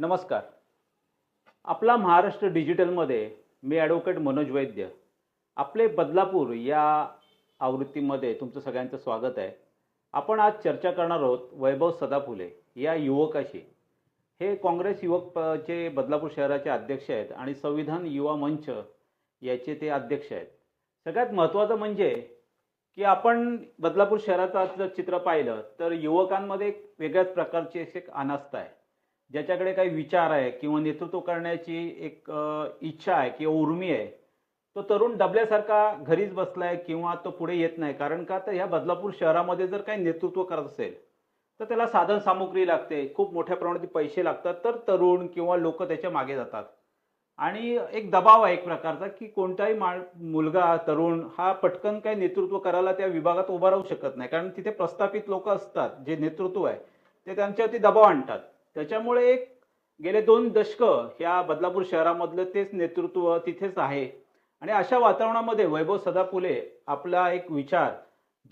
नमस्कार. आपला महाराष्ट्र डिजिटलमध्ये मी ॲडव्होकेट मनोज वैद्य. आपले बदलापूर या आवृत्तीमध्ये तुमचं सगळ्यांचं स्वागत आहे. आपण आज चर्चा करणार आहोत वैभव सदाफुले या युवकाशी. हे काँग्रेस युवक चे बदलापूर शहराचे अध्यक्ष आहेत आणि संविधान युवा मंच याचे ते अध्यक्ष आहेत. सगळ्यात महत्त्वाचं म्हणजे की आपण बदलापूर शहराचं चित्र पाहिलं तर युवकांमध्ये एक वेगळ्याच प्रकारची एक अनास्था आहे. ज्याच्याकडे काही विचार आहे किंवा नेतृत्व करण्याची एक इच्छा आहे किंवा उर्मी आहे तो तरुण डबल्यासारखा घरीच बसलाय किंवा तो पुढे येत नाही. कारण का? तर ह्या बदलापूर शहरामध्ये जर काही नेतृत्व करत असेल तर त्याला साधन सामुग्री लागते खूप मोठ्या प्रमाणात पैसे लागतात तर तरुण किंवा लोक त्याच्यामागे जातात. आणि एक दबाव आहे एक प्रकारचा की कोणताही मा मुलगा तरुण हा पटकन काही नेतृत्व करायला त्या विभागात उभा राहू शकत नाही. कारण तिथे प्रस्थापित लोक असतात जे नेतृत्व आहे ते त्यांच्यावरती दबाव आणतात. त्याच्यामुळे एक गेले दोन दशक ह्या बदलापूर शहरामधलं तेच नेतृत्व तिथेच आहे. आणि अशा वातावरणामध्ये वैभव सदाफुले आपला एक विचार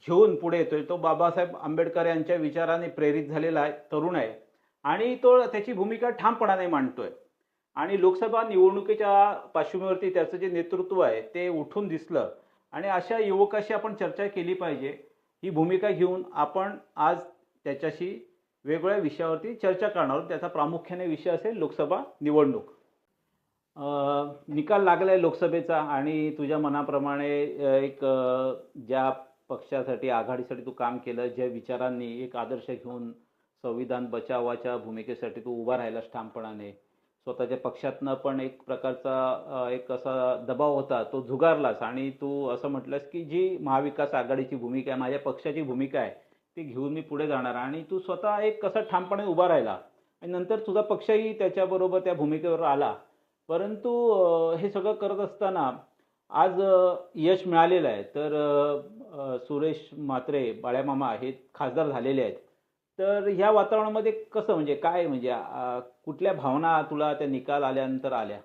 घेऊन पुढे येतोय. तो बाबासाहेब आंबेडकर यांच्या विचाराने प्रेरित झालेला आहे तरुण आहे. आणि तो त्याची भूमिका ठामपणाने मांडतोय. आणि लोकसभा निवडणुकीच्या पार्श्वभूमीवरती त्याचं जे नेतृत्व आहे ते उठून दिसलं. आणि अशा युवकाशी आपण चर्चा केली पाहिजे. ही भूमिका घेऊन आपण आज त्याच्याशी वेगवेगळ्या विषयावरती चर्चा करणार त्याचा प्रामुख्याने विषय असेल लोकसभा निवडणूक. निकाल निकाल लागलाय लोकसभेचा आणि तुझ्या मनाप्रमाणे एक ज्या पक्षासाठी आघाडीसाठी तू काम केलं ज्या विचारांनी एक आदर्श घेऊन संविधान बचावाच्या भूमिकेसाठी तू उभा राहिलास ठामपणाने स्वतःच्या पक्षातनं पण एक प्रकारचा एक असा दबाव होता तो झुगारलास आणि तू असं म्हटलंस की जी महाविकास आघाडीची भूमिका आहे माझ्या पक्षाची भूमिका आहे ते घेऊन मी पुढे जाणार आणि तू स्वतः एक कसा ठामपणे उभा राहिला. आणि नंतर तुझा पक्षही त्याच्याबरोबर त्या भूमिकेवर आला. परंतु हे सगळं करत असताना आज यश मिळालेलं आहे. तर सुरेश म्हात्रे बाळ्यामामा हे खासदार झालेले आहेत. तर ह्या वातावरणामध्ये कसं म्हणजे काय म्हणजे कुठल्या भावना तुला त्या निकाल आल्यानंतर आल्या?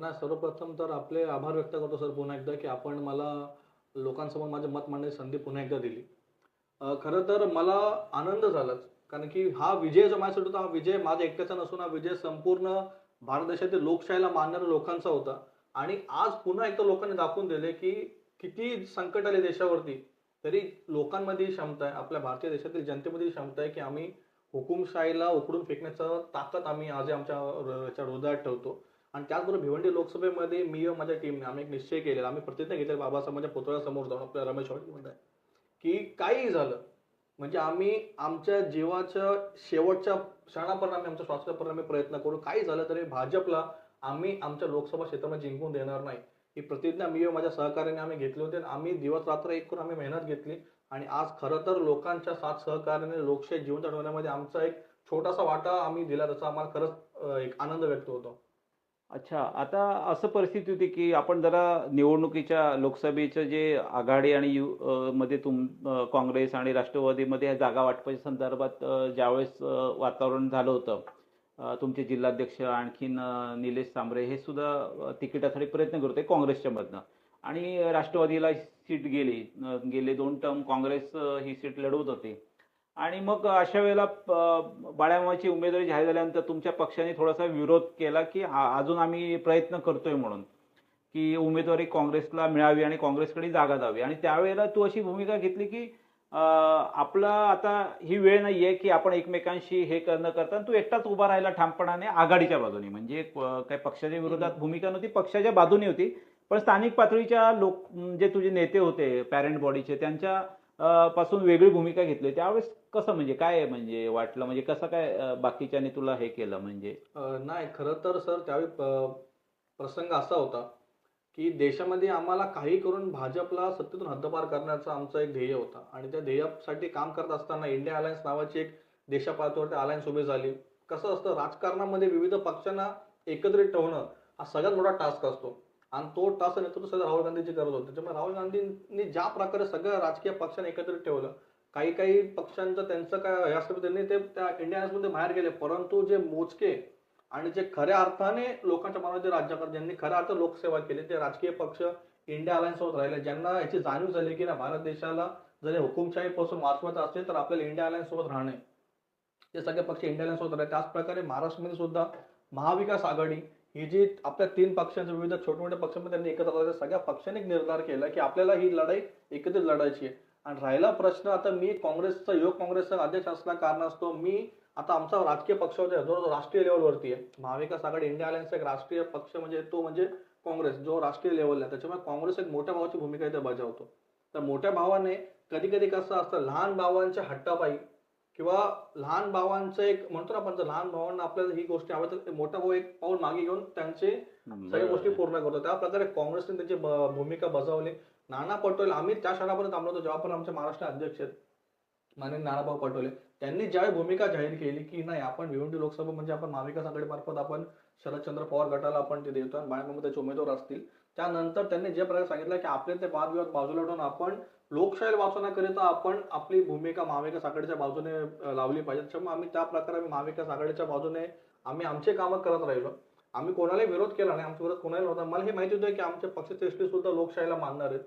ना सर्वप्रथम तर आपले आभार व्यक्त करतो सर पुन्हा एकदा की आपण मला लोकांसमोर माझे मत मांडण्याची संधी पुन्हा एकदा दिली. खरं तर मला आनंद झालाच. कारण की हा विजय जो माझ्यासाठी होता हा विजय माझ्या एकट्याचा नसून हा विजय संपूर्ण भारत देशातील लोकशाहीला मानणाऱ्या लोकांचा होता. आणि आज पुन्हा एकदा लोकांनी दाखवून दिले की किती संकट आले देशावरती. तरी लोकांमध्ये क्षमता आहे. आपल्या भारतीय देशातील जनतेमध्ये क्षमता आहे की आम्ही हुकुमशाहीला उकडून फेकण्याचा ताकद आम्ही आज आमच्या याच्या हृदयात ठेवतो. आणि त्याचबरोबर भिवंडी लोकसभेमध्ये मी व माझ्या टीमने आम्ही एक निश्चय केलेला. आम्ही प्रतिज्ञा घेतली बाबासाहेबांच्या पुतळ्यासमोर जाऊन आपल्या रमेश हॉटेलमध्ये की काही झालं. म्हणजे आम्ही आमच्या जीवाच्या शेवटच्या क्षणापर्यंत आम्ही आमच्या श्वासापर्यंत आम्ही प्रयत्न करू. काही झालं तरी भाजपला आम्ही आमच्या लोकसभा क्षेत्रामध्ये जिंकून देणार नाही. ही प्रतिज्ञा मी व माझ्या सहकार्याने आम्ही घेतली होती आणि आम्ही दिवस रात्र एक करून आम्ही मेहनत घेतली. आणि आज खरं तर लोकांच्या साथ सहकार्याने लोकशाही जीवन चढवण्यामध्ये आमचा एक छोटासा वाटा आम्ही दिला त्याचा आम्हाला खरंच एक आनंद व्यक्त होतो. अच्छा आता असं परिस्थिती होती की आपण जरा निवडणुकीच्या लोकसभेचं जे आघाडी आणि यु अ, मध्ये तुम अ, काँग्रेस आणि राष्ट्रवादीमध्ये या जागा वाटपाच्या संदर्भात अ, ज्यावेळेस अ, वातावरण झालं होतं अ, तुमचे जिल्हाध्यक्ष आणखीन अ, निलेश सांबरे हे सुद्धा अ, तिकिटासाठी प्रयत्न करत होते काँग्रेसच्या मधनं. आणि राष्ट्रवादीला सीट गेली अ, गेले दोन टर्म काँग्रेस अ, ही सीट लढवत होती. आणि मग अशा वेळेला बाळामाची उमेदवारी जाहीर झाल्यानंतर तुमच्या पक्षाने थोडासा विरोध केला की अजून आम्ही प्रयत्न करतोय म्हणून की उमेदवारी काँग्रेसला मिळावी आणि काँग्रेसकडे जागा द्यावी. आणि त्यावेळेला तू अशी भूमिका घेतली की आपला आता ही वेळ नाही आहे की आपण एकमेकांशी हे करणं करता तू एकटाच उभा राहिला ठामपणाने आघाडीच्या बाजूने. म्हणजे काही पक्षाच्या विरोधात भूमिका नव्हती पक्षाच्या बाजूने होती. पण स्थानिक पातळीच्या लोक जे तुझे नेते होते पॅरेंट बॉडीचे त्यांच्या पासून वेगळी भूमिका घेतली. त्यावेळेस कसं म्हणजे काय म्हणजे वाटलं? म्हणजे कसं काय बाकीच्याने तुला हे केलं म्हणजे? नाही खरं तर सर त्यावेळी प- प्रसंग असा होता की देशामध्ये आम्हाला काही करून भाजपला सत्तेतून हद्दपार करण्याचा आमचा एक ध्येय होता. आणि त्या ध्येयासाठी काम करत असताना इंडिया अलायन्स नावाची एक देशापातळीवरती अलायन्स उभी झाली. कसं असतं राजकारणामध्ये विविध पक्षांना एकत्रित ठेवणं हा सगळ्यात मोठा टास्क असतो. आणि तो टास्क नेतृत्व सध्या राहुल गांधीजी करत होते. त्याच्यामुळे राहुल गांधींनी ज्या प्रकारे सगळ्या राजकीय पक्षांना एकत्रित ठेवलं काही काही पक्षांचं त्यांचं काय हे असतं त्यांनी ते त्या इंडिया मध्ये बाहेर गेले. परंतु जे मोजके आणि जे खऱ्या अर्थाने लोकांच्या मनामध्ये राज्य करत ज्यांनी खऱ्या अर्थ लोकसेवा केली ते राजकीय पक्ष इंडिया अलायन्स राहिले. ज्यांना याची जाणीव झाली की ना भारत देशाला जर हुकुमशाहीपासून पासून वाचवायचं असेल तर आपल्याला इंडिया अलायन्स सोबत राहणे. ते सगळे पक्ष इंडिया अलायन्स होत राहिले. त्याचप्रकारे महाराष्ट्रामध्ये सुद्धा महाविकास आघाडी ही जी आपल्या तीन पक्षांच्या विविध छोटे मोठ्या पक्षांमध्ये त्यांनी एकत्र आले सगळ्या पक्षांनी एक निर्धार केला की आपल्याला ही लढाई एकत्रित लढायची आहे. आणि राहिला प्रश्न आता मी काँग्रेसचा युवक काँग्रेसचा अध्यक्ष असल्या कारणास्तव मी आता आमचा राजकीय पक्ष होता जो जो राष्ट्रीय लेवलवरती आहे. महाविकास आघाडी इंडिया अलायन्सचा एक राष्ट्रीय पक्ष म्हणजे तो म्हणजे काँग्रेस जो राष्ट्रीय लेवलला आहे. त्याच्यामुळे काँग्रेस एक मोठ्या भावाची भूमिका इथे बजावतो. तर मोठ्या भावाने कधी कधी कसं असतं लहान भावांच्या हट्टापायी किंवा लहान भावांचं एक म्हणतो ना आपण लहान भावांना आपल्याला ही गोष्टी आवडतात तर मोठा भाऊ एक पाऊल मागे घेऊन त्यांचे सगळ्या गोष्टी पूर्ण करतो. त्या प्रकारे काँग्रेसने त्याची भूमिका बजावली. नाना पटोले आम्ही त्या क्षणापर्यंत थांबलो होतो जेव्हा पण आमचे महाराष्ट्र अध्यक्ष आहेत. माननीय नानाभाऊ पटोले त्यांनी ज्यावेळी भूमिका जाहीर केली की नाही आपण भिवंडी लोकसभा म्हणजे आपण महाविकास आघाडीमार्फत आपण शरदचंद्र पवार गटाला आपण ते देतो आणि बाळामामा त्याचे उमेदवार असतील. त्यानंतर त्यांनी जे प्रकारे सांगितलं की आपले ते वादविवाद बाजूला ठेवून आपण लोकशाही वाचवण्याकरिता आपण आपली भूमिका महाविकास आघाडीच्या बाजूने लावली पाहिजे. त्याच्यामुळे आम्ही त्या प्रकारे आम्ही महाविकास आघाडीच्या बाजूने आम्ही आमचे कामं करत राहिलो. आम्ही कोणालाही विरोध केला नाही आमच्या विरोध कोणाला नव्हता. मला हे माहिती होतं की आमच्या पक्षश्रेष्ठी सुद्धा लोकशाहीला मानणार आहेत.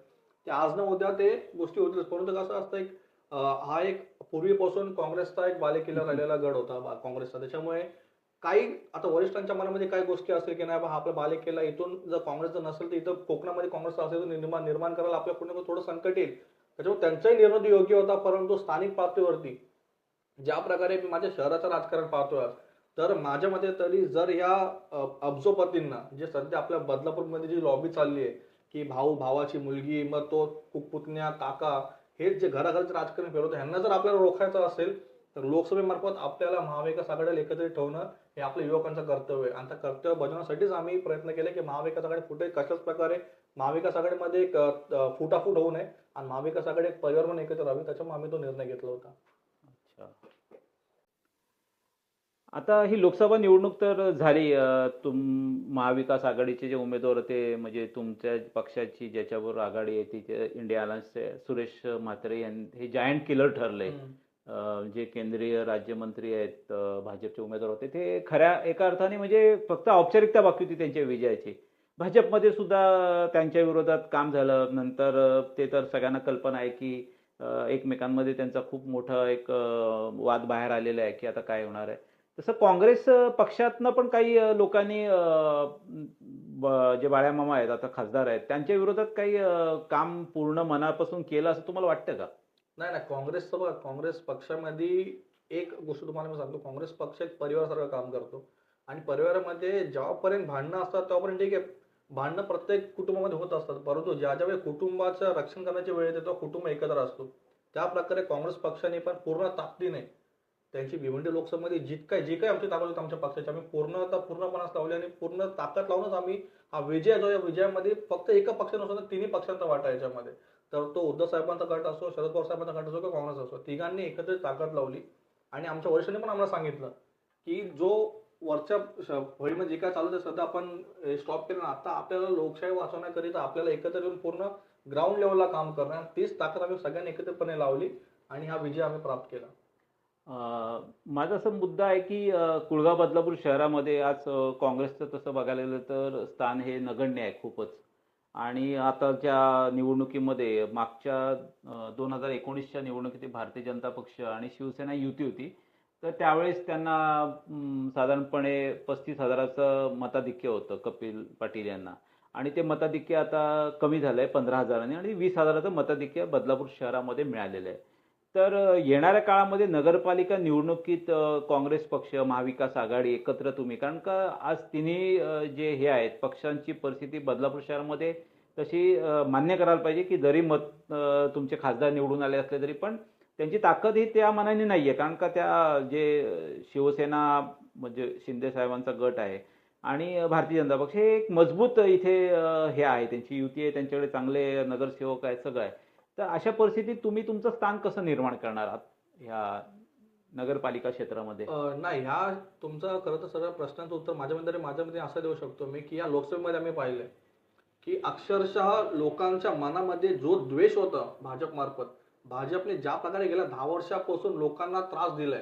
ते आज न उद्या ते गोष्टी होतीलच परंतु कसं असतं एक हा एक पूर्वीपासून काँग्रेसचा एक बालेकिल्ला राहिलेला गड होता बा- काँग्रेसचा. त्याच्यामुळे काही आता वरिष्ठांच्या मनामध्ये काही गोष्टी असतील की नाही बा हा आपला बालेकिल्ला इथून जर काँग्रेस जर नसेल तर इथं कोकणामध्ये काँग्रेस असेल तर निर्माण निर्माण करायला आपल्या कुठे थोडं संकट येईल. त्याच्यामुळे त्यांचाही निर्णय योग्य होता परंतु स्थानिक पातळीवरती ज्या प्रकारे मी माझ्या शहराचं राजकारण पाहतोय तर माझ्या मते तरी जर या अब्जोपतींना जे सध्या आपल्या बदलापूरमध्ये जी लॉबी चालली आहे की भाऊ भावाची मुलगी मग तो कुकपुतण्या काका हे जे घराघरचं राजकारण फिरवतं ह्यांना जर आपल्याला रोखायचं असेल तर लोकसभेमार्फत आपल्याला महाविकास आघाडीला एकत्रित ठेवणं हे आपल्या युवकांचं कर्तव्य आहे. आणि त्या कर्तव्य बजावण्यासाठीच आम्ही प्रयत्न केले की महाविकास आघाडी कुठे कशाच प्रकारे महाविकास आघाडीमध्ये एक फुटाफूट होऊ नये आणि महाविकास आघाडी एक परिवार म्हणून एकत्र राहावी. त्याच्यामुळे आम्ही तो निर्णय घेतला होता. आता ही लोकसभा निवडणूक तर झाली. तुम महाविकास आघाडीचे जे उमेदवार होते म्हणजे तुमच्या पक्षाची ज्याच्यावर आघाडी आहे तिचे इंडिया अलायन्सचे सुरेश म्हात्रे यांनी हे जायंट किलर ठरले. जे केंद्रीय राज्यमंत्री आहेत भाजपचे उमेदवार होते ते खऱ्या एका अर्थाने म्हणजे फक्त औपचारिकता बाकी होती त्यांच्या विजयाची. भाजपमध्ये सुद्धा त्यांच्या विरोधात काम झालं. नंतर ते तर सगळ्यांना कल्पना आहे की एकमेकांमध्ये त्यांचा खूप मोठा एक वाद बाहेर आलेला आहे की आता काय होणार आहे. तसं काँग्रेस पक्षातनं पण काही लोकांनी जे बाळ्या जे बाळ्यामामा आहेत आता खासदार आहेत त्यांच्या विरोधात काही काम पूर्ण मनापासून केलं असं तुम्हाला वाटतं का? नाही नाही काँग्रेसचं बघा काँग्रेस पक्षामध्ये एक गोष्ट तुम्हाला मी सांगतो काँग्रेस पक्ष एक परिवारासारखं काम करतो. आणि परिवारामध्ये जेव्हापर्यंत भांडणं असतात तेव्हापर्यंत ठीक आहे भांडणं प्रत्येक कुटुंबामध्ये होत असतात. परंतु ज्या ज्या वेळी कुटुंबाचं रक्षण करण्याची वेळ येते तेव्हा कुटुंब एकत्र असतो. त्या प्रकारे काँग्रेस पक्षाने पण पूर्ण ताकदीने त्यांची भिवंडी लोकसभेमध्ये जित काय जे काही आमची ताकद होती आमच्या पक्षाची आम्ही पूर्ण आता पूर्णपणास लावली आणि पूर्ण ताकद लावूनच आम्ही हा विजय जो या विजयामध्ये फक्त एका पक्षानुसार नसतो तर तिन्ही पक्षांचा वाटा याच्यामध्ये. तर तो उद्धव साहेबांचा गट असो शरद पवार साहेबांचा गट असो किंवा काँग्रेस असो तिघांनी एकत्र ताकद लावली. आणि आमच्या वरिष्ठांनी पण आम्हाला सांगितलं की जो वरच्या होळीमध्ये जे काय चालू ते सध्या आपण स्टॉप केलं ना आता आपल्याला लोकशाही वाचवण्याकरिता आपल्याला एकत्र येऊन पूर्ण ग्राउंड लेवलला काम करणं तीच ताकद आम्ही सगळ्यांनी एकत्रितपणे लावली आणि हा विजय आम्ही प्राप्त केला. माझा असा मुद्दा आहे की कुळगाव बदलापूर शहरामध्ये आज काँग्रेसचं तसं बघायला गेलं तर स्थान हे नगण्य आहे खूपच. आणि आताच्या निवडणुकीमध्ये मागच्या दोन हजार एकोणीसच्या निवडणुकीत भारतीय जनता पक्ष आणि शिवसेना युती होती. तर त्यावेळेस त्यांना साधारणपणे पस्तीस हजाराचं मताधिक्य होतं कपिल पाटील यांना. आणि ते मताधिक्य आता कमी झालंय पंधरा हजारांनी आणि वीस हजाराचं मताधिक्य बदलापूर शहरामध्ये मिळालेलं आहे. तर येणाऱ्या काळामध्ये नगरपालिका निवडणुकीत काँग्रेस पक्ष महाविकास आघाडी एकत्र तुम्ही. कारण का आज तिन्ही जे हे आहेत पक्षांची परिस्थिती बदलापूर शहरामध्ये तशी मान्य करायला पाहिजे की जरी मत तुमचे खासदार निवडून आले असले तरी पण त्यांची ताकद ही त्या मनाने नाही आहे कारण का त्या जे शिवसेना म्हणजे शिंदे साहेबांचा गट आहे आणि भारतीय जनता पक्ष हे एक मजबूत इथे हे आहे. त्यांची युती आहे त्यांच्याकडे चांगले नगरसेवक आहेत सगळं आहे. तर अशा परिस्थितीत तुम्ही तुमचं स्थान कसं निर्माण करणार आहात ह्या नगरपालिका क्षेत्रामध्ये? नाही ह्या तुमचा खरं तर सगळ्या प्रश्नांचं उत्तर माझ्यामध्ये माझ्यामध्ये असं देऊ शकतो मी की या लोकसभेमध्ये आम्ही पाहिलंय की अक्षरशः लोकांच्या मनामध्ये जो द्वेष होता भाजपमार्फत भाजपने ज्या प्रकारे गेल्या दहा वर्षापासून लोकांना त्रास दिलाय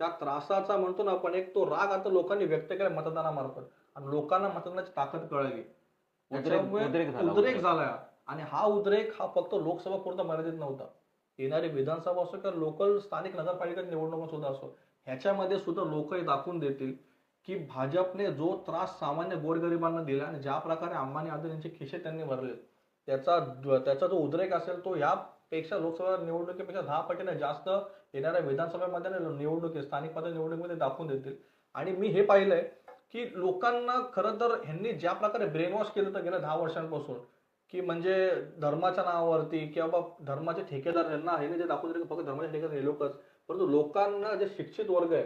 त्या त्रासाचा म्हणतो ना आपण एक तो राग आता लोकांनी व्यक्त केला मतदानामार्फत. आणि लोकांना मतदानाची ताकद कळली. उद्रेक झाला. आणि हा उद्रेक हा फक्त लोकसभा पुरता मर्यादित नव्हता. येणारी विधानसभा असो किंवा लोकल स्थानिक नगरपालिका निवडणुका सुद्धा असो ह्याच्यामध्ये सुद्धा लोक हे दाखवून देतील की भाजपने जो त्रास सामान्य गोरगरिबांना दिला आणि ज्या प्रकारे अंबानी अदानींचे खिसे त्यांनी भरले त्याचा त्याचा जो उद्रेक असेल तो यापेक्षा लोकसभा निवडणुकीपेक्षा दहा पटीने जास्त येणाऱ्या विधानसभेमध्ये निवडणुकी स्थानिक पातळी निवडणुकीमध्ये दाखवून देतील. आणि मी हे पाहिलंय की लोकांना खरं तर ह्यांनी ज्या प्रकारे ब्रेन वॉश केलं तर गेल्या दहा वर्षांपासून की म्हणजे धर्माच्या नावावरती किंवा बा धर्माचे ठेकेदार यांना ना जे दाखवून दिले की फक्त धर्माचे ठेकेदार हे लोकच. परंतु लोकांना जे शिक्षित वर्ग आहे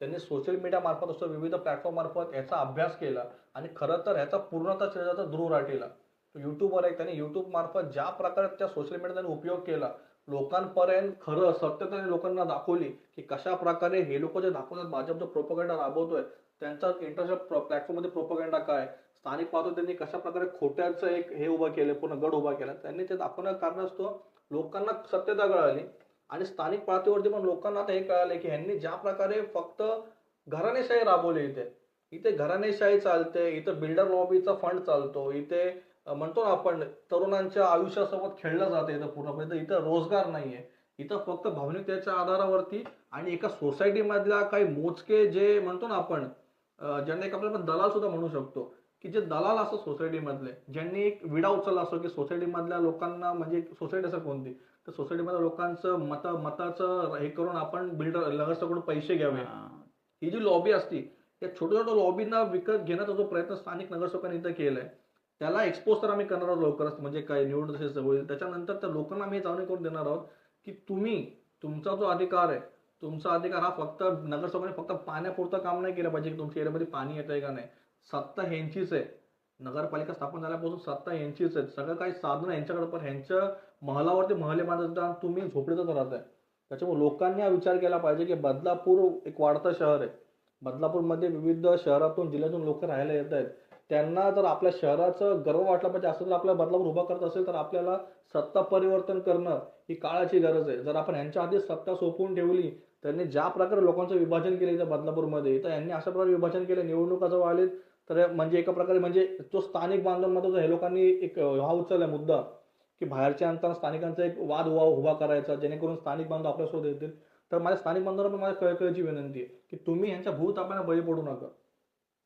त्यांनी सोशल मीडिया मार्फत असतो विविध प्लॅटफॉर्म मार्फत याचा अभ्यास केला आणि खरं तर ह्याचा पूर्णतः शरीराचा जातं ध्रुव राठीला युट्यूबवर आहे त्यांनी युट्यूब मार्फत ज्या प्रकारे त्या सोशल मीडिया त्यांनी उपयोग केला लोकांपर्यंत खरं सत्य त्यांनी लोकांना दाखवली की कशा प्रकारे हे लोक जे दाखवतात भाजप जो प्रोपगंडा राबवतोय त्यांचा इंटरनेट प्लॅटफॉर्ममध्ये प्रोपगंडा काय? स्थानिक पातळीवर त्यांनी कशा प्रकारे खोट्याचं एक हे उभं केलं पूर्ण गड उभा केला. त्यांनी ते दाखवण्याचं कारण असतो लोकांना सत्यता कळाली आणि स्थानिक पातळीवरती पण लोकांना आता हे कळाले की ह्यांनी ज्या प्रकारे फक्त घराणेशाही राबवली इथे. इथे घराणेशाही चालते इथं बिल्डर लॉबीचा फंड चालतो इथे म्हणतो ना आपण तरुणांच्या आयुष्यासोबत खेळलं जातं इथं पूर्णपणे. इथं रोजगार नाहीये. इथं फक्त भावनिकतेच्या आधारावरती आणि एका सोसायटी मधल्या काही मोजके जे म्हणतो ना आपण ज्यांना एक आपण दलाल सुद्धा म्हणू शकतो की जे दलाल असतात सोसायटी मधले ज्यांनी एक विडा उचलला असतो की सोसायटी मधल्या लोकांना म्हणजे सोसायटी असं कोणती तर सोसायटी मधल्या लोकांचं मत मताचं हे करून आपण बिल्डर नगरसेवकडून पैसे घ्यावे. ही. जी लॉबी असती या छोट्या छोट्या लॉबींना विकत घेण्याचा जो प्रयत्न स्थानिक नगरसेवकांनी इथं केलाय त्याला एक्सपोज तर आम्ही करणार आहोत लवकरच म्हणजे काय जशी जवळ येईल त्याच्यानंतर त्या लोकांना आम्ही जाणीव करून देणार आहोत की तुम्ही तुमचा जो अधिकार आहे तुमचा अधिकार हा फक्त नगरसेवकाने फक्त पाण्यापुरतं काम नाही केलं पाहिजे की तुमच्या एरियामध्ये पाणी येतंय का नाही. सत्ता ह्यांचीच आहे. नगरपालिका स्थापन झाल्यापासून सत्ता यांचीच आहे. सगळं काही साधनं यांच्याकडे पण ह्यांच्या महलावरती महले बांधतात तुम्ही झोपडीतच राहत आहे. त्याच्यामुळे लोकांनी हा विचार केला पाहिजे की बदलापूर एक वाढतं शहर आहे. बदलापूरमध्ये विविध शहरातून जिल्ह्यातून लोक राहायला येत आहेत. त्यांना जर आपल्या शहराचं गर्व वाटलं पाहिजे असं जर आपल्या बदलापूर उभा करत असेल तर आपल्याला सत्ता परिवर्तन करणं ही काळाची गरज आहे. जर आपण यांच्या आधी सत्ता सोपवून ठेवली त्यांनी ज्या प्रकारे लोकांचं विभाजन केलं इथं बदलापूरमध्ये तर यांनी अशा प्रकारे विभाजन केलं निवडणुका जवळ आले तर म्हणजे एका प्रकारे म्हणजे जो स्थानिक बांधवांमध्ये जो हे लोकांनी एक हा उचलला मुद्दा की बाहेरच्या अंताना स्थानिकांचा एक वाद उभा उभा करायचा जेणेकरून स्थानिक बांधव आपल्यासोबत येतील. तर माझ्या स्थानिक बांधवांना पण माझ्या कळकळीची विनंती आहे की तुम्ही यांच्या भूत आपल्याला बळी पडू नका.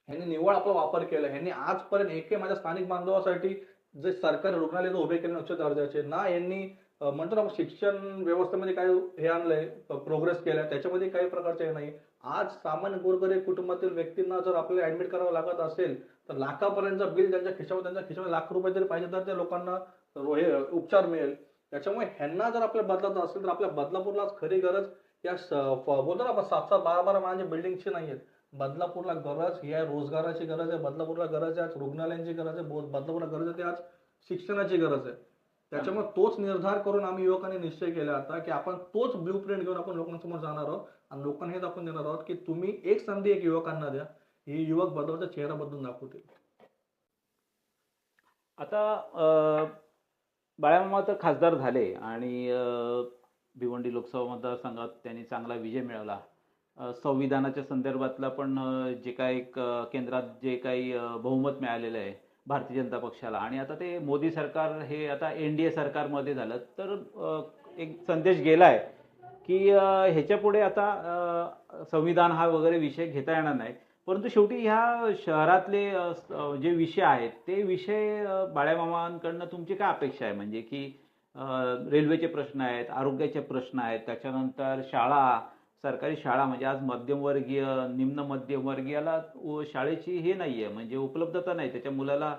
ह्यांनी निव्वळ आपला वापर केला ह्यांनी आजपर्यंत एकही माझ्या स्थानिक बांधवासाठी जे सरकारी रुग्णालय उभे केले उच्च दर्जाचे ना यांनी म्हणतो ना शिक्षण व्यवस्थेमध्ये काय हे आणलंय प्रोग्रेस केलाय त्याच्यामध्ये काही प्रकारचे हे नाही. आज सामान्य गोरगरीब कुटुंबातील व्यक्तींना जर आपल्याला ऍडमिट करावं लागत असेल तर लाखापर्यंत बिल त्यांच्या खिशावर त्यांच्या खिशामध्ये लाख रुपये जरी पाहिजे तर त्या लोकांना हे उपचार मिळेल. त्याच्यामुळे ह्यांना जर आपल्या बदलात असेल तर आपल्या बदलापूरला खरी गरज या बोलतो ना आपण सात सात बारा बारा माझ्या बिल्डिंगची नाही आहेत बदलापूरला गरज ही आहे रोजगाराची गरज आहे बदलापूरला गरज आहे आज रुग्णालयांची गरज आहे बदलापूरला गरज आहे ते आज शिक्षणाची गरज आहे. त्याच्यामुळे तोच निर्धार करून आम्ही युवकांनी निश्चय केला आता की आपण तोच ब्ल्यू प्रिंट घेऊन आपण लोकांसमोर जाणार आहोत. आणि लोकांना हे दाखवून देणार आहोत की तुम्ही एक संधी एक युवकांना द्या. हे युवक बदलचा चेहरा बदलून दाखवतील आता अ, बाळामामा तर खासदार झाले आणि भिवंडी लोकसभा मतदारसंघात त्यांनी चांगला विजय मिळवला. संविधानाच्या संदर्भातला पण जे काही केंद्रात जे काही बहुमत मिळालेलं आहे भारतीय जनता पक्षाला. आणि आता ते मोदी सरकार हे आता एन डी ए सरकारमध्ये झालं. तर एक संदेश गेलाय की ह्याच्यापुढे ह्याच्या पुढे आता संविधान हा वगैरे विषय घेता येणार नाही. परंतु शेवटी ह्या शहरातले जे विषय आहेत ते विषय बाळ्यामामांकडनं तुमची काय अपेक्षा आहे? म्हणजे की रेल्वेचे प्रश्न आहेत आरोग्याचे प्रश्न आहेत त्याच्यानंतर शाळा सरकारी शाळा म्हणजे आज मध्यमवर्गीय निम्न मध्यमवर्गीयाला शाळेची हे नाही आहे म्हणजे उपलब्धता नाही. त्याच्या मुलाला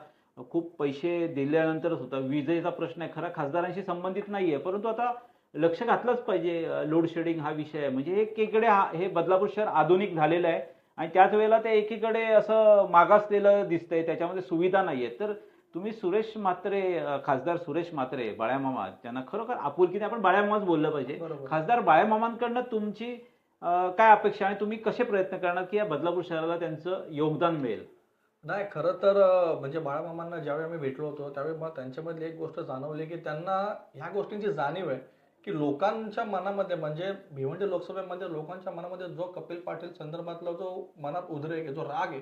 खूप पैसे दिल्यानंतरच होतं. विजेचा प्रश्न आहे. खरा खासदारांशी संबंधित नाही आहे परंतु आता लक्ष घातलंच पाहिजे. लोड शेडिंग हा विषय. आहे म्हणजे एकीकडे हा हे बदलापूर शहर आधुनिक झालेलं आहे. आणि त्याच वेळेला ते एकीकडे असं मागासलेलं दिसतंय. त्याच्यामध्ये सुविधा नाही आहेत तर तुम्ही सुरेश म्हात्रे अं, खासदार सुरेश म्हात्रे बाळ्यामामा त्यांना खरोखर आपुलकीने आपण बाळ्यामामाच बोललं पाहिजे. खासदार बाळ्यामामांकडनं तुमची काय अपेक्षा आणि तुम्ही कसे प्रयत्न करणार की या बदलापूर शहराला त्यांचं योगदान मिळेल? नाही खरं तर म्हणजे बाळामामांना ज्यावेळी आम्ही भेटलो होतो त्यावेळी मला त्यांच्यामधली एक गोष्ट जाणवली की त्यांना ह्या गोष्टींची जाणीव आहे की लोकांच्या मनामध्ये म्हणजे भिवंडी लोकसभेमध्ये लोकांच्या मनामध्ये जो कपिल पाटील संदर्भातला जो मनात उद्रेक आहे जो राग आहे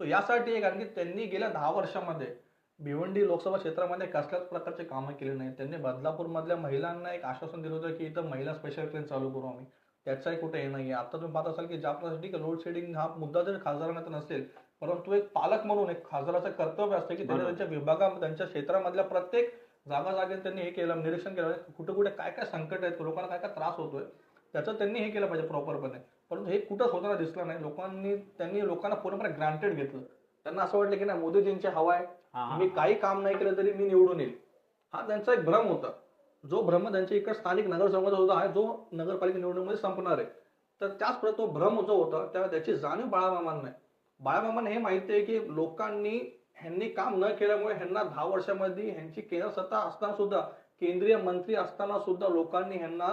तो यासाठी आहे. कारण की त्यांनी गेल्या दहा वर्षामध्ये भिवंडी लोकसभा क्षेत्रामध्ये कसल्याच प्रकारचे कामं केले नाही त्यांनी बदलापूरमधल्या महिलांना एक आश्वासन दिलं होतं की इथं महिला स्पेशल ट्रेन चालू करू आम्ही. त्याचाही कुठे हे नाही आता तुम्ही पाहत असाल की ज्या प्रकारे ठीक आहे लोड शेडिंग हा मुद्दा जरी खासदारांना तर नसेल परंतु एक पालक म्हणून एक खासदाराचं कर्तव्य असतं की त्यांनी. त्यांच्या विभागामध्ये त्यांच्या क्षेत्रामधल्या प्रत्येक जागा जागेत त्यांनी हे केलं निरीक्षण केलं कुठे कुठे काय काय संकट आहेत लोकांना काय काय त्रास होतोय त्याचं त्यांनी हे केलं पाहिजे प्रॉपरपणे परंतु हे कुठंच होताना दिसलं नाही. लोकांनी त्यांनी लोकांना पूर्णपणे ग्रांटेड घेतलं. त्यांना असं वाटलं की नाही मोदीजींची हवा आहे. मी काही काम नाही केलं तरी मी निवडून येईल. हा त्यांचा एक भ्रम होता. जो भ्रम त्यांच्या इकडे स्थानिक नगरसेवकाचा होता आहे जो नगरपालिका निवडणुकीमध्ये संपणार आहे. तर त्याच तो भ्रम जो होता त्या त्याची जाणीव बाळामामांना बाळामामांना हे माहिती आहे की लोकांनी ह्यांनी काम न केल्यामुळे ह्यांना दहा वर्षामध्ये ह्यांची केंद्र सत्ता असताना सुद्धा केंद्रीय मंत्री असताना सुद्धा लोकांनी ह्यांना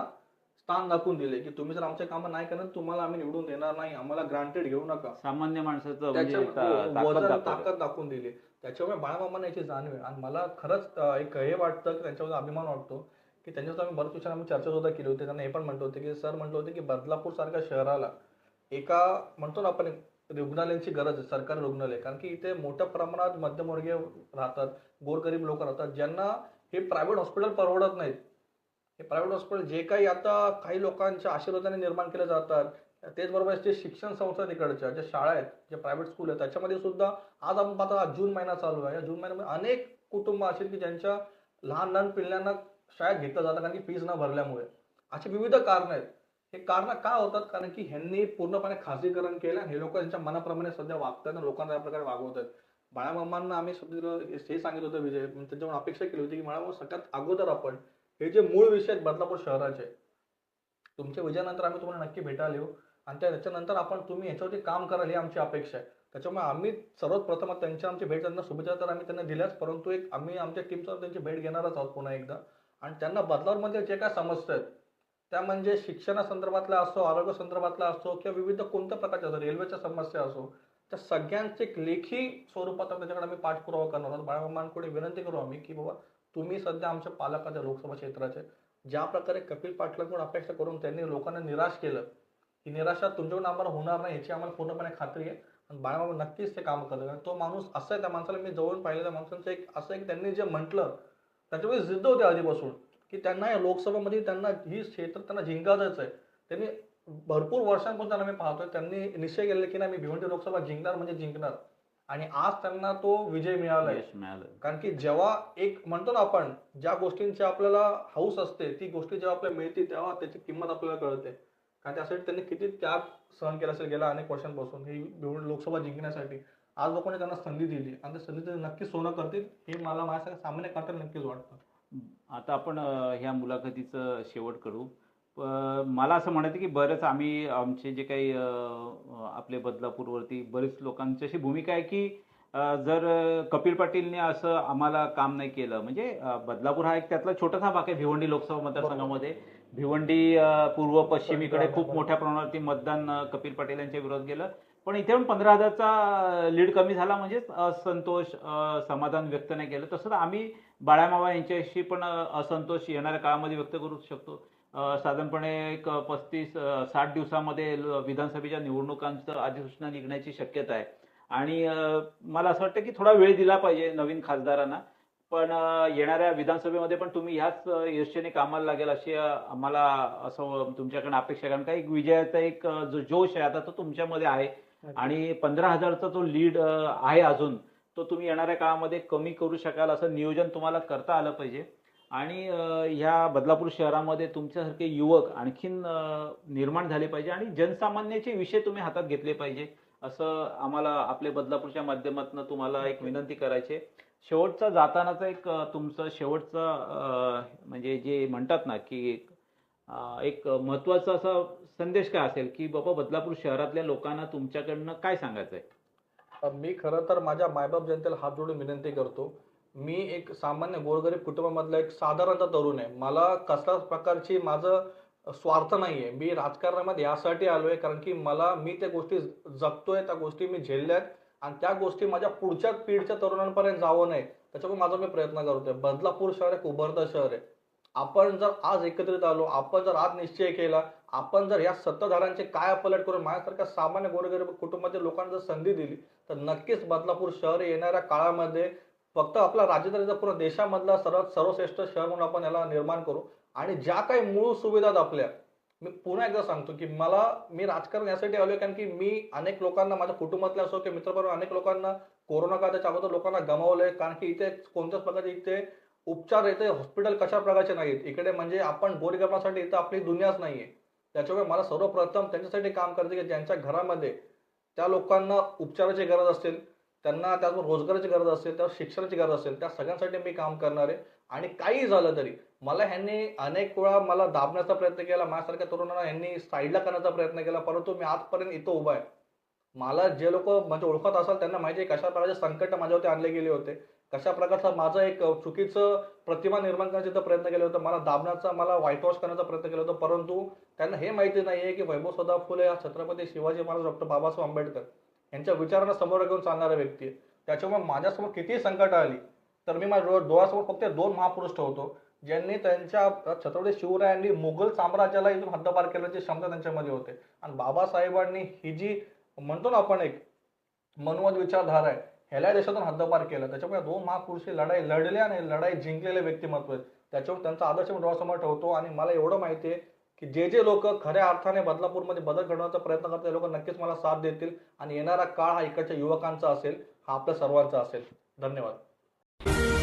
स्थान दाखवून दिले की तुम्ही जर आमचे कामं नाही करणार तुम्हाला आम्ही निवडून देणार नाही आम्हाला ग्रांटेड घेऊ नका. सामान्य माणसाचं म्हणजे ताकद वजन दाखवलं. ताकद दाखवून दिली. त्याच्यामुळे बाळामामांना याची जाणीव आहे. आणि मला खरंच एक हे वाटतं की त्यांच्यावर अभिमान वाटतो की त्यांच्यासोबत आम्ही बऱ्याच विषयावर आम्ही चर्चा सुद्धा केली होती. त्यांना हे पण म्हणत होते की सर म्हणत होते की बदलापूर सारख्या शहराला एका म्हणतो ना आपण रुग्णालयांची गरज आहे सरकारी रुग्णालय. कारण की इथे मोठ्या प्रमाणात मध्यमवर्गीय राहतात गोरगरीब लोक राहतात ज्यांना हे प्रायव्हेट हॉस्पिटल परवडत नाहीत. हे प्रायव्हेट हॉस्पिटल जे काही आता काही लोकांच्या आशीर्वादाने निर्माण केले जातात त्याचबरोबर जे शिक्षण संस्था तिकडच्या ज्या शाळा आहेत जे प्रायव्हेट स्कूल आहेत त्याच्यामध्ये सुद्धा आज आपण पाहता जून महिना चालू आहे. या जून महिन्यामध्ये अनेक कुटुंब असेल की ज्यांच्या लहान लहान पिल्ल्यांना शाळेत घेतलं जातं कारण की फीज न भरल्यामुळे. अशी विविध कारणं आहेत. हे कारण का होतात? कारण की ह्यांनी पूर्णपणे खासगीकरण केलं आणि हे लोक त्यांच्या मनाप्रमाणे सध्या वागतात आणि लोकांना या प्रकारे वागवत आहेत बाळामामांना आम्ही सध्या हे सांगित होतं विजय म्हणजे त्यांच्याकडून अपेक्षा केली होती की बाळामामा सगळ्यात अगोदर आपण हे जे मूळ विषय आहेत बदलापूर शहराचे तुमच्या विजयानंतर आम्ही तुम्हाला नक्की भेटायला येऊ. आणि त्याच्यानंतर आपण तुम्ही याच्यावरती काम कराल ही आमची अपेक्षा आहे. त्याच्यामुळे आम्ही सर्वात प्रथम त्यांच्या आमची भेट त्यांना शुभेच्छा तर आम्ही त्यांना दिल्याच परंतु एक आम्ही आमच्या टीमचा त्यांची भेट घेणारच आहोत पुन्हा एकदा. आणि त्यांना बदलावरमध्ये जे काय समस्या आहेत त्या म्हणजे शिक्षणासंदर्भातला असो आरोग्य संदर्भातला असो किंवा विविध कोणत्या प्रकारच्या असो रेल्वेच्या समस्या असो त्या सगळ्यांचे एक लेखी स्वरूपात त्याच्याकडे आम्ही पाठपुरावा करणार आहोत. बाळामामांकडे विनंती करू आम्ही की बाबा तुम्ही सध्या आमच्या पालकाच्या लोकसभा क्षेत्राचे ज्या प्रकारे कपिल पाटलांकडून अपेक्षा करून त्यांनी लोकांना निराश केलं ही निराशा तुमच्याकडून आम्हाला होणार नाही याची आम्हाला पूर्णपणे खात्री आहे. आणि बाळाबाबा नक्कीच ते काम करतात तो माणूस असं आहे त्या माणसाला मी जवळून पाहिलं त्या माणसांचं एक असं एक त्यांनी जे म्हटलं त्याच्यामध्ये जिद्द होती आधीपासून की त्यांना या लोकसभेमध्ये त्यांना ही क्षेत्र त्यांना जिंकायचंच आहे. त्यांनी भरपूर वर्षांपासून त्यांना मी पाहतोय त्यांनी निश्चय केलेला की नाही मी भिवंडी लोकसभा जिंकणार म्हणजे जिंकणार. आणि आज त्यांना तो विजय मिळाला कारण की जेव्हा एक म्हणतो ना आपण ज्या गोष्टींची आपल्याला हाऊस असते ती गोष्टी जेव्हा आपल्याला मिळते तेव्हा त्याची किंमत आपल्याला कळते. कारण त्यासाठी त्यांनी किती त्याग सहन केला असेल गेल्या अनेक वर्षांपासून ही भिवंडी लोकसभा जिंकण्यासाठी. आज लोकांनी त्यांना संधी दिली. आणि संधी ते नक्की सोनं करतील हे मला माझ्यासारख्या सामान्य करता नक्कीच वाटतं. आता आपण ह्या मुलाखतीचं शेवट करू. मला असं म्हणायचं की बरंच आम्ही आमचे जे काही आपले बदलापूरवरती बरीच लोकांची अशी भूमिका आहे की जर कपिल पाटीलने असं आम्हाला काम नाही केलं म्हणजे बदलापूर हा एक त्यातला छोटासा भाग आहे भिवंडी लोकसभा मतदारसंघामध्ये. भिवंडी पूर्व पश्चिमेकडे खूप मोठ्या प्रमाणावरती मतदान कपिल पाटील यांच्या विरोधात गेलं. पण इथे पण पंधरा हजारचा लीड कमी झाला म्हणजेच असंतोष समाधान व्यक्त नाही केलं. तसंच आम्ही बाळामावा यांच्याशी पण असंतोष येणाऱ्या काळामध्ये व्यक्त करू शकतो. साधारणपणे एक पस्तीस साठ दिवसामध्ये विधानसभेच्या निवडणुकांचं अधिसूचना निघण्याची शक्यता आहे. आणि मला असं वाटतं की थोडा वेळ दिला पाहिजे नवीन खासदारांना. पण येणाऱ्या विधानसभेमध्ये पण तुम्ही ह्याच यशेने कामाला लागेल अशी आम्हाला असं तुमच्याकडे अपेक्षा कारण का एक विजयाचा एक जो जोश आहे आता तो तुमच्यामध्ये आहे. आणि पंधरा हजारचा तो लीड आहे अजून तो तुम्ही येणाऱ्या काळामध्ये कमी करू शकाल असं नियोजन तुम्हाला करता आलं पाहिजे. आणि ह्या बदलापूर शहरामध्ये तुमच्यासारखे युवक आणखीन निर्माण झाले पाहिजे आणि जनसामान्याचे विषय तुम्ही हातात घेतले पाहिजे असं आम्हाला आपल्या बदलापूरच्या माध्यमातून तुम्हाला एक विनंती करायची आहे. शेवटचा जातानाचा एक तुमचं शेवटचं म्हणजे जे म्हणतात ना की एक, एक महत्त्वाचा असा संदेश काय असेल की बाबा बदलापूर शहरातल्या लोकांना तुमच्याकडनं काय सांगायचं आहे मी खरं तर माझ्या मायबाप जनतेला हात जोडून विनंती करतो. मी एक सामान्य गोरगरीब कुटुंबामधला एक साधारणतः तरुण आहे. मला कसल्याच प्रकारची माझं स्वार्थ नाही आहे मी राजकारणामध्ये यासाठी आलो आहे कारण की मला मी त्या गोष्टी जगतोय त्या गोष्टी मी झेलल्यात. आणि त्या गोष्टी माझ्या पुढच्या पिढीच्या तरुणांपर्यंत जावं नाही त्याच्यामुळे माझा मी प्रयत्न करतोय. बदलापूर शहर एक उभरतं शहर आहे. आपण जर आज एकत्रित आलो आपण जर आज निश्चय केला आपण जर या सत्ताधाऱ्यांचे काय पलट करून माझ्यासारख्या सामान्य गोरगरीब कुटुंबातील लोकांना जर संधी दिली तर नक्कीच बदलापूर शहर येणाऱ्या काळामध्ये फक्त आपला राज्यात पूर्ण देशामधला सर्वात सर्वश्रेष्ठ शहर म्हणून आपण याला निर्माण करू. आणि ज्या काही मूळ सुविधा आपल्या मी पुन्हा एकदा सांगतो की मला मी राजकारण यासाठी आलो कारण की मी अनेक लोकांना माझ्या कुटुंबातल्या असो की मित्रपर्व अनेक लोकांना कोरोना काळाच्या अगोदर लोकांना गमावलंय कारण की इथे कोणत्याच प्रकारचे इथे उपचार येते हॉस्पिटल कशा प्रकारचे नाहीत इकडे म्हणजे आपण गोरगरिबांसाठी इथं आपली दुनियाच नाहीये. त्याच्यामुळे मला सर्वप्रथम त्यांच्यासाठी काम करते की ज्यांच्या घरामध्ये त्या लोकांना उपचाराची गरज असेल त्यांना त्यावर रोजगाराची गरज असेल त्या शिक्षणाची गरज असेल त्या सगळ्यांसाठी मी काम करणार आहे. आणि काही झालं तरी मला ह्यांनी अनेक वेळा मला दाबण्याचा प्रयत्न केला माझ्यासारख्या तरुणांना ह्यांनी साईडला करण्याचा प्रयत्न केला परंतु मी आजपर्यंत इथं उभा आहे. मला जे लोक म्हणजे ओळखत असाल त्यांना माहिती आहे कशा प्रकारचे संकट माझ्यावरती आणले गेले होते. कशा प्रकारचं माझं एक चुकीचं प्रतिमा निर्माण करण्याचा प्रयत्न केला होता. मला दाबण्याचा मला व्हाईट वॉश करण्याचा प्रयत्न केला होता. परंतु त्यांना हे माहिती नाही आहे की वैभव सदा फुले हा छत्रपती शिवाजी महाराज डॉक्टर बाबासाहेब आंबेडकर यांच्या विचारांना समोर घेऊन चालणारा व्यक्ती आहे. त्याच्यामुळे माझ्यासमोर कितीही संकट आली तर मी माझ्या डोळ्या- डोळ्यासमोर फक्त दोन महापुरुष ठेवतो ज्यांनी त्यांच्या छत्रपती शिवरायांनी मुघल साम्राज्याला इथून हद्दपार केल्याची क्षमता त्यांच्यामध्ये होते. आणि बाबासाहेबांनी ही जी म्हणतो ना आपण एक मनोवाद विचारधारा आहे ह्याला देशातून हद्दपार केलं. त्याच्यामुळे दोन महापुरुषी लढाई लढले आणि लढाई जिंकलेले व्यक्तिमत्व आहेत त्याच्यामुळे त्यांचा आदर्श मी डोळ्यासमोर ठेवतो आणि मला एवढं माहिती आहे की जे जे लोक खऱ्या अर्थाने बदलापूरमध्ये बदल घडवण्याचा प्रयत्न करतात ते लोक नक्कीच मला साथ देतील आणि येणारा काळ हा इकडच्या युवकांचा असेल हा आपल्या सर्वांचा असेल. धन्यवाद.